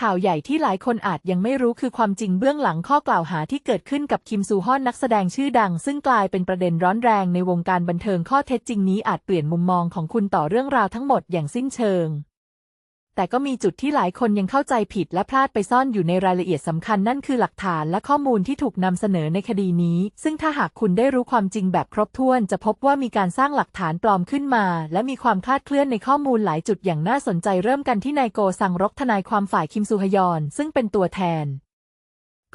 ข่าวใหญ่ที่หลายคนอาจยังไม่รู้คือความจริงเบื้องหลังข้อกล่าวหาที่เกิดขึ้นกับคิมซูฮอนนักแสดงชื่อดัง ซึ่งกลายเป็นประเด็นร้อนแรงในวงการบันเทิงข้อเท็จจริงนี้อาจเปลี่ยนมุมมองของคุณต่อเรื่องราวทั้งหมดอย่างสิ้นเชิง แต่ก็มีจุดที่หลายคนยังเข้าใจผิดและพลาดไปซ่อนอยู่ในรายละเอียดสำคัญนั่นคือหลักฐานและข้อมูลที่ถูกนำเสนอในคดีนี้ ซึ่งถ้าหากคุณได้รู้ความจริงแบบครบถ้วนจะพบว่ามีการสร้างหลักฐานปลอมขึ้นมา และมีความคลาดเคลื่อนในข้อมูลหลายจุดอย่างน่าสนใจเริ่มกันที่นายโกซังรกทนายความฝ่ายคิมซูฮยอน ซึ่งเป็นตัวแทน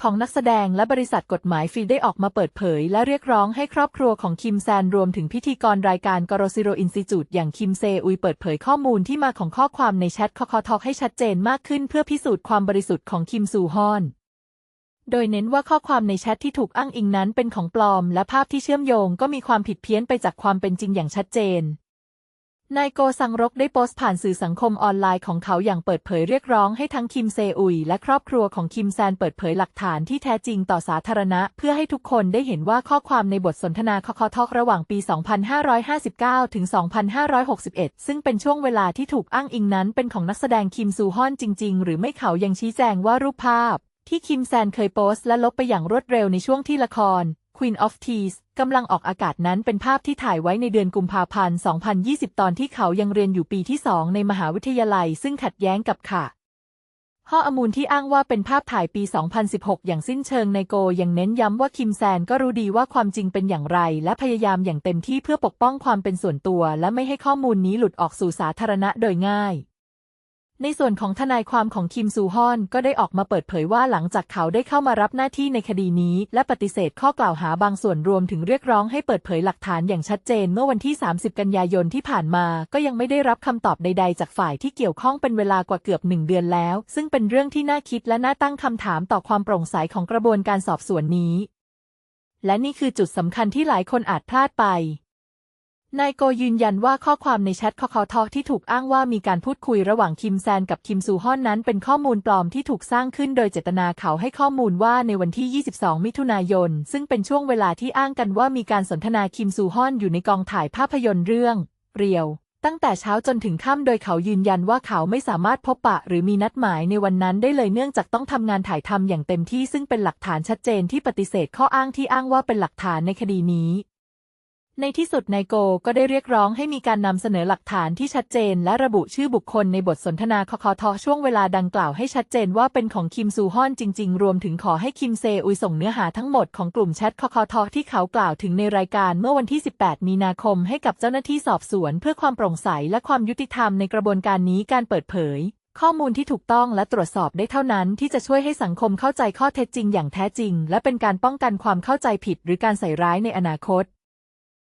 ของนักแสดงและบริษัทกฎหมายฟรีได้ออกมาเปิดเผย และเรียกร้องให้ครอบครัวของคิมแซนรวมถึงพิธีกรรายการกรซิโรอินสติจูดอย่างคิมเซอุยเปิดเผยข้อมูลที่มาของข้อความในแชทคอคอทอกให้ชัดเจนมากขึ้นเพื่อพิสูจน์ความบริสุทธิ์ของคิมซูฮอน โดยเน้นว่าข้อความในแชทที่ถูกอ้างอิงนั้นเป็นของปลอม และภาพที่เชื่อมโยงก็มีความผิดเพี้ยนไปจากความเป็นจริงอย่างชัดเจน นายโกสังรกได้โพสต์ผ่านสื่อสังคมออนไลน์ของเขาอย่างเปิดเผยเรียกร้องให้ทั้งคิมเซอุยและครอบครัวของคิมแซนเปิดเผยหลักฐานที่แท้จริงต่อสาธารณะ เพื่อให้ทุกคนได้เห็นว่าข้อความในบทสนทนาคอคอทอกระหว่างปี 2559 ถึง 2561 ซึ่งเป็นช่วงเวลาที่ถูกอ้างอิงนั้นเป็นของนักแสดงคิมซูฮอนจริง ๆ หรือไม่เขายังชี้แจงว่ารูปภาพที่คิมแซนเคยโพสต์และลบไปอย่างรวดเร็วในช่วงที่ละคร Queen of Tears กำลังออกอากาศนั้นเป็นภาพที่ถ่ายไว้ในเดือนกุมภาพันธ์ 2020 ตอนที่เขายังเรียนอยู่ปีที่2ในมหาวิทยาลัย ซึ่งขัดแย้งกับค่ะข้ออมูลที่อ้างว่าเป็นภาพถ่ายปี 2016 อย่างสิ้นเชิงในโกยังเน้นย้ำว่าคิมแซนก็รู้ดีว่าความจริงเป็นอย่างไร และพยายามอย่างเต็มที่เพื่อปกป้องความเป็นส่วนตัว และไม่ให้ข้อมูลนี้หลุดออกสู่สาธารณะโดยง่าย ในส่วนของทนายความของคิมซูฮอนก็ได้ออกมาเปิดเผยว่าหลังจากเขาได้เข้ามารับหน้าที่ในคดีนี้ และปฏิเสธข้อกล่าวหาบางส่วนรวมถึงเรียกร้องให้เปิดเผยหลักฐานอย่างชัดเจนเมื่อวันที่ 30 กันยายนที่ผ่านมา ก็ยังไม่ได้รับคำตอบใด ๆ จากฝ่ายที่เกี่ยวข้องเป็นเวลากว่าเกือบหนึ่งเดือนแล้ว ซึ่งเป็นเรื่องที่น่าคิดและน่าตั้งคำถามต่อความโปร่งใสของกระบวนการสอบสวนนี้ และนี่คือจุดสำคัญที่หลายคนอาจพลาดไป นายโกยืนยันว่าข้อความในแชทคอคอทอที่ถูกอ้างว่ามีการพูดคุยระหว่างคิมแซนกับคิมซูฮอนนั้นเป็นข้อมูลปลอมที่ถูกสร้างขึ้นโดยเจตนาเขาให้ข้อมูลว่าในวันที่ 22 มิถุนายน ซึ่งเป็นช่วงเวลาที่อ้างกันว่ามีการสนทนาคิมซูฮอนอยู่ในกองถ่ายภาพยนตร์เรื่อง เรียว ตั้งแต่เช้าจนถึงค่ำโดยเขายืนยันว่าเขาไม่สามารถพบปะ หรือมีนัดหมายในวันนั้นได้เลยเนื่องจากต้องทำงานถ่ายทำอย่างเต็มที่ซึ่งเป็นหลักฐานชัดเจนที่ปฏิเสธข้ออ้างที่อ้างว่าเป็นหลักฐานในคดีนี้ ในที่สุดนายโกก็ได้เรียกร้องให้มีการนำเสนอหลักฐานที่ชัดเจน และระบุชื่อบุคคลในบทสนทนาคคทช่วงเวลาดังกล่าวให้ชัดเจนว่าเป็นของคิมซูฮอนจริง ๆ รวมถึงขอให้คิมเซอุยส่งเนื้อหาทั้งหมดของกลุ่มแชทคคทที่เขากล่าวถึงในรายการเมื่อวันที่ 18 มีนาคมให้กับเจ้าหน้าที่สอบสวน เพื่อความโปร่งใสและความยุติธรรมในกระบวนการนี้การเปิดเผย ข้อมูลที่ถูกต้องและตรวจสอบได้เท่านั้น ที่จะช่วยให้สังคมเข้าใจข้อเท็จจริงอย่างแท้จริง และเป็นการป้องกันความเข้าใจผิด หรือการใส่ร้ายในอนาคต